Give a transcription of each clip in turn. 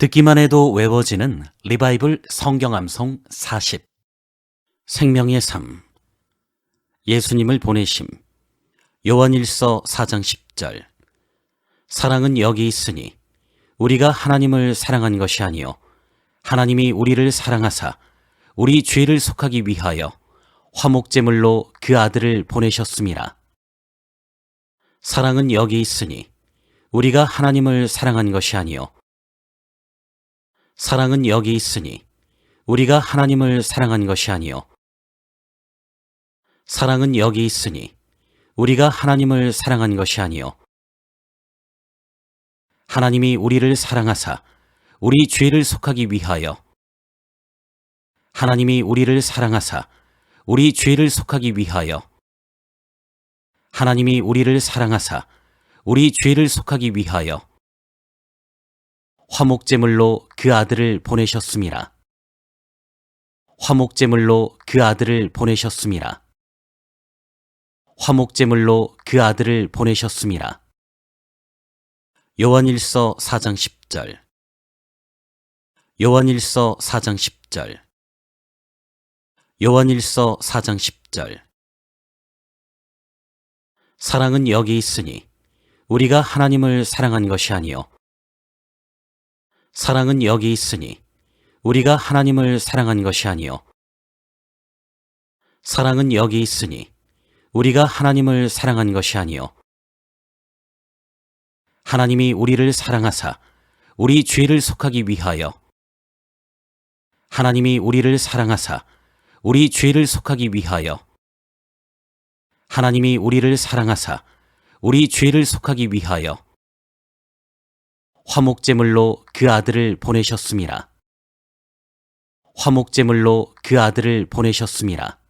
듣기만 해도 외워지는 리바이블 성경암송 40 생명의 삶. 예수님을 보내심. 요한일서 4장 10절. 사랑은 여기 있으니 우리가 하나님을 사랑한 것이 아니요. 하나님이 우리를 사랑하사 우리 죄를 속하기 위하여 화목제물로 그 아들을 보내셨습니다. 사랑은 여기 있으니 우리가 하나님을 사랑한 것이 아니요 사랑은 여기 있으니 우리가 하나님을 사랑한 것이 아니요. 사랑은 여기 있으니 우리가 하나님을 사랑한 것이 아니요. 하나님이 우리를 사랑하사 우리 죄를 속하기 위하여 하나님이 우리를 사랑하사 우리 죄를 속하기 위하여 하나님이 우리를 사랑하사 우리 죄를 속하기 위하여 화목제물로 그 아들을 보내셨습니다. 화목제물로 그 아들을 보내셨습니다. 화목제물로 그 아들을 보내셨습니다. 요한일서 4장 10절 요한일서 4장 10절 요한일서 4장 10절 사랑은 여기 있으니 우리가 하나님을 사랑한 것이 아니요 사랑은 여기 있으니 우리가 하나님을 사랑한 것이 아니요. 사랑은 여기 있으니 우리가 하나님을 사랑한 것이 아니요. 하나님이 우리를 사랑하사 우리 죄를 속하기 위하여 하나님이 우리를 사랑하사 우리 죄를 속하기 위하여 하나님이 우리를 사랑하사 우리 죄를 속하기 위하여 화목제물로 그 아들을 보내셨습니다. 화목제물로 그 아들을 보내셨습니다.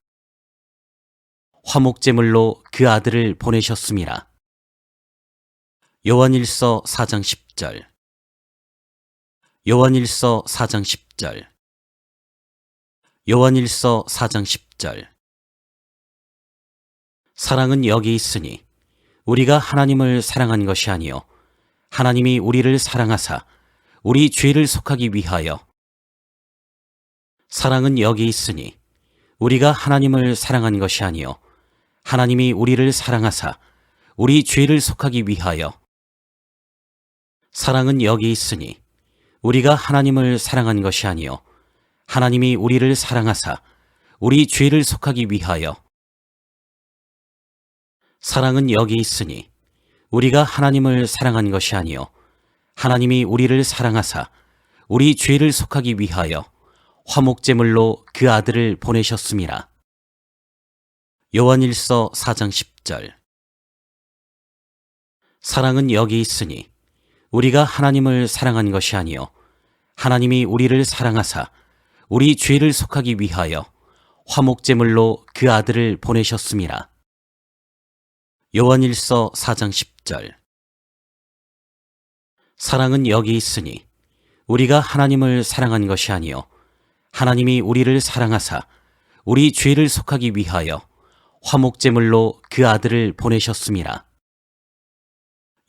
화목제물로 그 아들을 보내셨습니다. 요한일서 4장 10절 요한일서 4장 10절 요한일서 4장 10절 사랑은 여기 있으니 우리가 하나님을 사랑한 것이 아니요 하나님이 우리를 사랑하사 우리 죄를 속하기 위하여. 사랑은 여기 있으니 우리가 하나님을 사랑한 것이 아니요 하나님이 우리를 사랑하사 우리 죄를 속하기 위하여. 사랑은 여기 있으니 우리가 하나님을 사랑한 것이 아니요 하나님이 우리를 사랑하사 우리 죄를 속하기 위하여. 사랑은 여기 있으니 우리가 하나님을 사랑한 것이 아니요 하나님이 우리를 사랑하사 우리 죄를 속하기 위하여 화목제물로 그 아들을 보내셨습니다. 요한일서 4장 10절 사랑은 여기 있으니 우리가 하나님을 사랑한 것이 아니요 하나님이 우리를 사랑하사 우리 죄를 속하기 위하여 화목제물로 그 아들을 보내셨습니다. 요한일서 4장 10절. 사랑은 여기 있으니 우리가 하나님을 사랑한 것이 아니요. 하나님이 우리를 사랑하사 우리 죄를 속하기 위하여 화목제물로 그 아들을 보내셨습니다.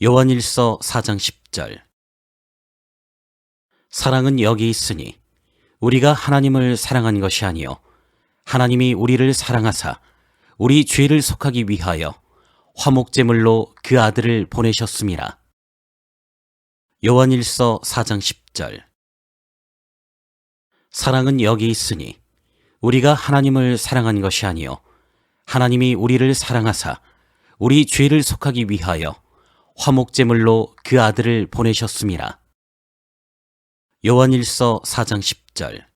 요한일서 4장 10절. 사랑은 여기 있으니 우리가 하나님을 사랑한 것이 아니요. 하나님이 우리를 사랑하사 우리 죄를 속하기 위하여 화목제물로 그 아들을 보내셨습니다. 요한일서 4장 10절 사랑은 여기 있으니 우리가 하나님을 사랑한 것이 아니요 하나님이 우리를 사랑하사 우리 죄를 속하기 위하여 화목제물로 그 아들을 보내셨습니다. 요한일서 4장 10절